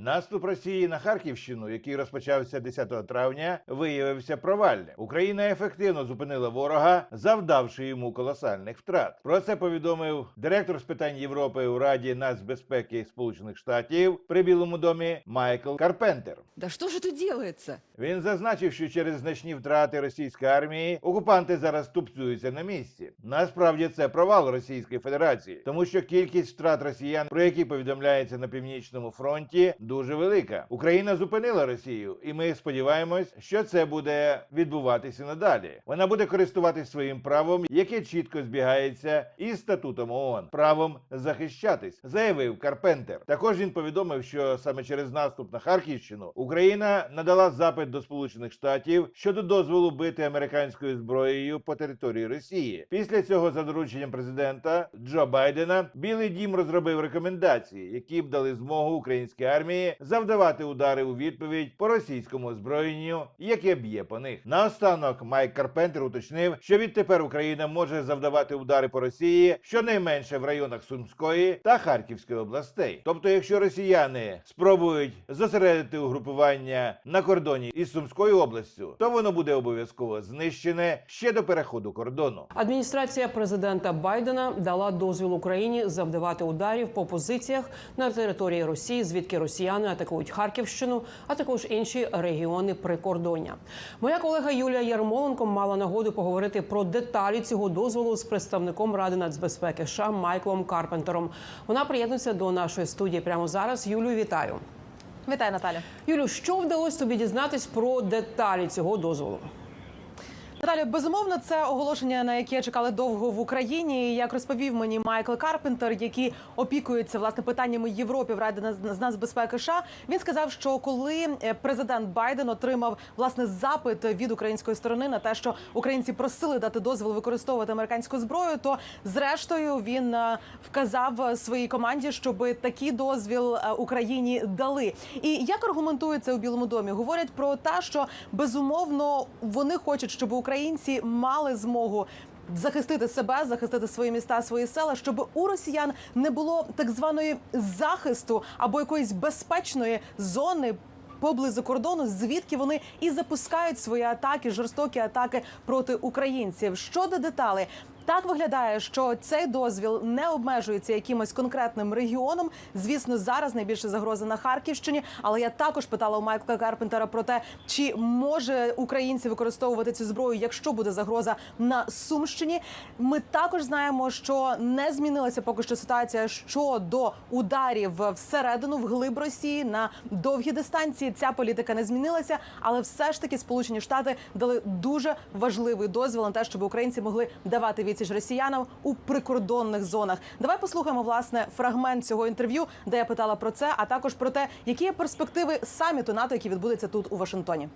Наступ Росії на Харківщину, який розпочався 10 травня, виявився провальним. Україна ефективно зупинила ворога, завдавши йому колосальних втрат. Про це повідомив директор з питань Європи у Раді нацбезпеки Сполучених Штатів при Білому домі Майкл Карпентер. Да что же это делается? Він зазначив, що через значні втрати російської армії окупанти зараз тупцюються на місці. Насправді це провал Російської Федерації, тому що кількість втрат росіян, про які повідомляється на північному фронті, дуже велика. Україна зупинила Росію, і ми сподіваємось, що це буде відбуватися надалі. Вона буде користуватись своїм правом, яке чітко збігається із статутом ООН, правом захищатись, заявив Карпентер. Також він повідомив, що саме через наступ на Харківщину Україна надала запит до Сполучених Штатів щодо дозволу бити американською зброєю по території Росії. Після цього, за дорученням президента Джо Байдена, Білий Дім розробив рекомендації, які б дали змогу українській армії завдавати удари у відповідь по російському озброєнню, яке б'є по них. Наостанок Майк Карпентер уточнив, що відтепер Україна може завдавати удари по Росії щонайменше в районах Сумської та Харківської областей. Тобто, якщо росіяни спробують зосередити угрупування на кордоні із Сумською областю, то воно буде обов'язково знищене ще до переходу кордону. Адміністрація президента Байдена дала дозвіл Україні завдавати ударів по позиціях на території Росії, звідки росіяни атакують Харківщину, а також інші регіони прикордоння. Моя колега Юлія Ярмоленко мала нагоду поговорити про деталі цього дозволу з представником Ради нацбезпеки США Майклом Карпентером. Вона приєднується до нашої студії прямо зараз. Юлю, вітаю. Вітаю, Наталя. Юлю, що вдалося тобі дізнатись про деталі цього дозволу? Наталю, безумовно, це оголошення, на яке чекали довго в Україні. Як розповів мені Майкл Карпентер, який опікується власне питаннями Європи в Раді з нацбезпеки США, він сказав, що коли е, президент Байден отримав власне запит від української сторони на те, що українці просили дати дозвіл використовувати американську зброю, то зрештою він е, вказав своїй команді, щоб такий дозвіл е, Україні дали. І як аргументується у Білому домі? Говорять про те, що безумовно вони хочуть, щоб українці мали змогу. Захистити себе, захистити свої міста, свої села, щоб у росіян не було так званої захисту або якоїсь безпечної зони поблизу кордону, звідки вони і запускають свої атаки, жорстокі атаки проти українців. Щодо деталей. Так виглядає, що цей дозвіл не обмежується якимось конкретним регіоном. Звісно, зараз найбільша загроза на Харківщині. Але я також питала у Майкла Карпентера про те, чи може українці використовувати цю зброю, якщо буде загроза на Сумщині. Ми також знаємо, що не змінилася поки що ситуація щодо ударів всередину в глиб Росії на довгі дистанції. Ця політика не змінилася, але все ж таки Сполучені Штати дали дуже важливий дозвіл на те, щоб українці могли давати відсіч росіянам у прикордонних зонах. Давай послухаємо власне фрагмент цього інтерв'ю, де я питала про це, а також про те, які є перспективи саміту НАТО, який відбудеться тут у Вашингтоні.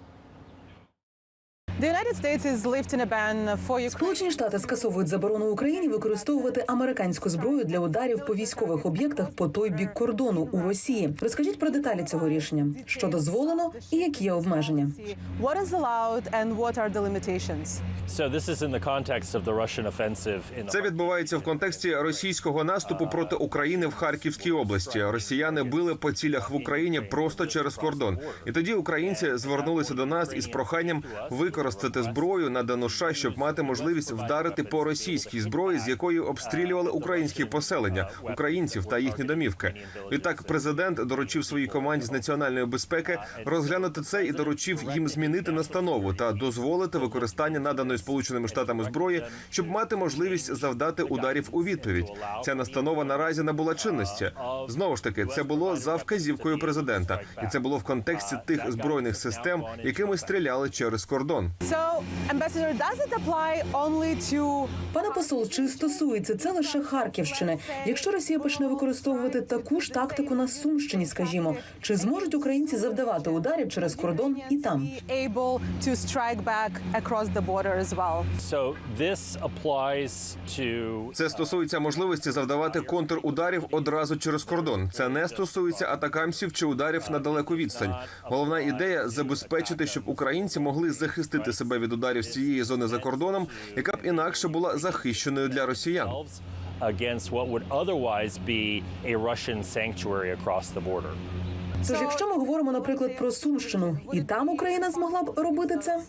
Сполучені Штати скасовують заборону Україні використовувати американську зброю для ударів по військових об'єктах по той бік кордону у Росії. Розкажіть про деталі цього рішення, що дозволено і які є обмеження. What is allowed and what are the limitations? So this is in the context of the Russian offensive in Це відбувається в контексті російського наступу проти України в Харківській області. Росіяни били по цілях в Україні просто через кордон. І тоді українці звернулися до нас із проханням використати зброю надану США, щоб мати можливість вдарити по російській зброї, з якої обстрілювали українські поселення, українців та їхні домівки. Відтак, президент доручив своїй команді з національної безпеки розглянути це і доручив їм змінити настанову та дозволити використання наданої сполученими штатами зброї, щоб мати можливість завдати ударів у відповідь. Ця настанова наразі набула чинності. Знову ж таки, це було за вказівкою президента, і це було в контексті тих збройних систем, якими стріляли через кордон. So, Ambassador, does it apply only to Пане посол, чи стосується це лише Харківщини? Якщо Росія почне використовувати таку ж тактику на Сумщині, скажімо, чи зможуть українці завдавати ударів через кордон і там? be able to strike back across the border as well? So this applies to Це стосується можливості завдавати контрударів одразу через кордон. Це не стосується атакамсів чи ударів на далеку відстань. Головна ідея забезпечити, щоб українці могли захистити себе від ударів з цієї зони за кордоном, яка б інакше була захищеною для росіян. themselves against what would otherwise be a Russian sanctuary across the border. Тож, якщо ми говоримо, наприклад, про Сумщину, і там Україна змогла б робити це.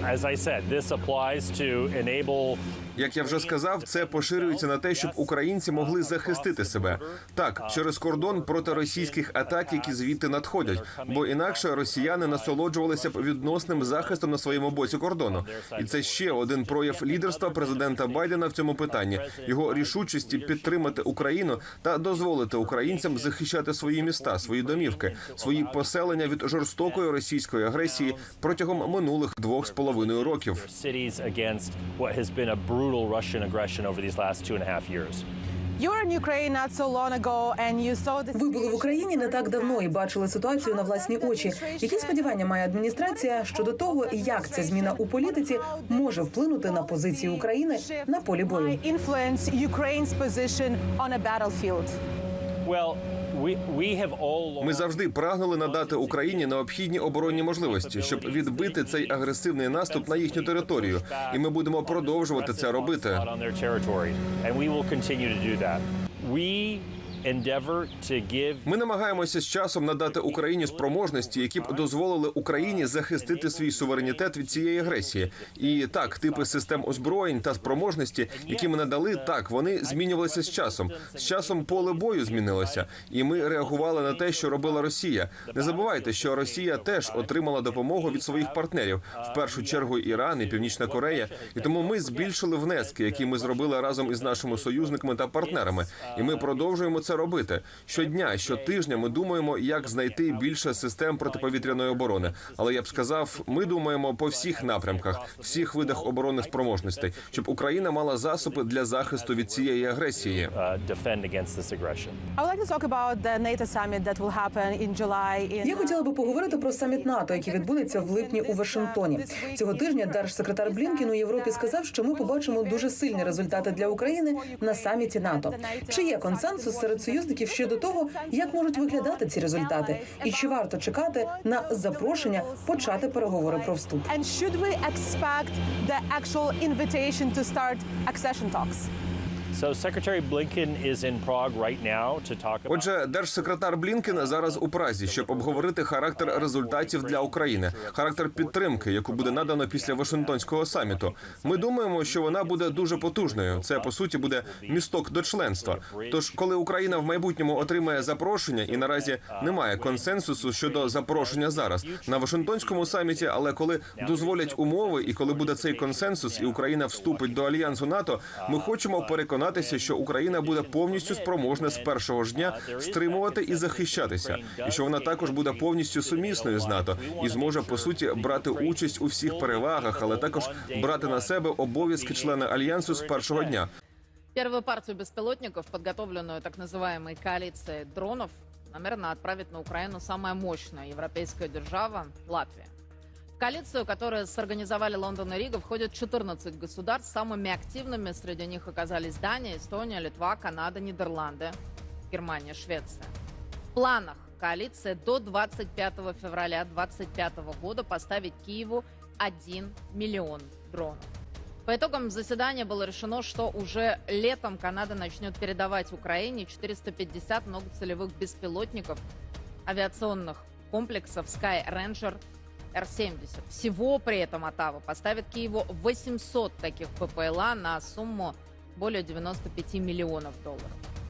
As I said, this applies to enable Як я вже сказав, це поширюється на те, щоб українці могли захистити себе так через кордон проти російських атак, які звідти надходять. Бо інакше росіяни насолоджувалися б відносним захистом на своєму боці кордону. І це ще один прояв лідерства президента Байдена в цьому питанні його рішучості підтримати Україну та дозволити українцям захищати свої міста, свої домівки, свої поселення від жорстокої російської агресії протягом минулих двох з половиною років. Brutal Russian aggression over these last two and a half years. You were in Ukraine not so long ago and you saw this Ви були в Україні не так давно і бачили ситуацію на власні очі. Які сподівання має адміністрація щодо того, як ця зміна у політиці може вплинути на позиції України на полі бою? Ми завжди прагнули надати Україні необхідні оборонні можливості, щоб відбити цей агресивний наступ на їхню територію. І ми будемо продовжувати це робити. Ми намагаємося з часом надати Україні спроможності, які б дозволили Україні захистити свій суверенітет від цієї агресії. І так, типи систем озброєнь та спроможності, які ми надали, так вони змінювалися з часом. З часом поле бою змінилося, і ми реагували на те, що робила Росія. Не забувайте, що Росія теж отримала допомогу від своїх партнерів, в першу чергу Іран і Північна Корея. І тому ми збільшили внески, які ми зробили разом із нашими союзниками та партнерами. І ми продовжуємо це робити щодня, щотижня. Ми думаємо, як знайти більше систем протиповітряної оборони. Але я б сказав, ми думаємо по всіх напрямках, всіх видах оборонних спроможностей, щоб Україна мала засоби для захисту від цієї агресії. uh, Я хотіла би поговорити про саміт НАТО, який відбудеться в липні у Вашингтоні. Цього тижня держсекретар Блінкін у Європі сказав, що ми побачимо дуже сильні результати для України на саміті НАТО. Чи є консенсус серед союзників щодо того, як можуть виглядати ці результати, і чи варто чекати на запрошення почати переговори про вступ? And should we expect the actual invitation to start accession talks? Отже, держсекретар Блінкен зараз у Празі, щоб обговорити характер результатів для України, характер підтримки, яку буде надано після Вашингтонського саміту. Ми думаємо, що вона буде дуже потужною. Це по суті буде місток до членства. Тож, коли Україна в майбутньому отримає запрошення, і наразі немає консенсусу щодо запрошення зараз на Вашингтонському саміті, але коли дозволять умови, і коли буде цей консенсус, і Україна вступить до альянсу НАТО, ми хочемо переконатися, що Україна буде повністю спроможна з першого ж дня стримувати і захищатися, і що вона також буде повністю сумісною з НАТО і зможе по суті брати участь у всіх перевагах, але також брати на себе обов'язки члена альянсу з першого дня. Первую партию беспилотников, подготовленную так называемой коалицией дронов, намерена отправить на Украину самая мощная европейская держава – Латвия. Коалицию, которую сорганизовали Лондон и Рига, входят 14 государств. Самыми активными среди них оказались Дания, Эстония, Литва, Канада, Нидерланды, Германия, Швеция. В планах коалиции до 25 февраля 2025 года поставить Киеву 1 миллион дронов. По итогам заседания было решено, что уже летом Канада начнет передавать Украине 450 многоцелевых беспилотников авиационных комплексов Sky Ranger Р-70. Всего при этом Атава поставит Киеву 800 таких ППЛА на сумму более 95 миллионов долларов.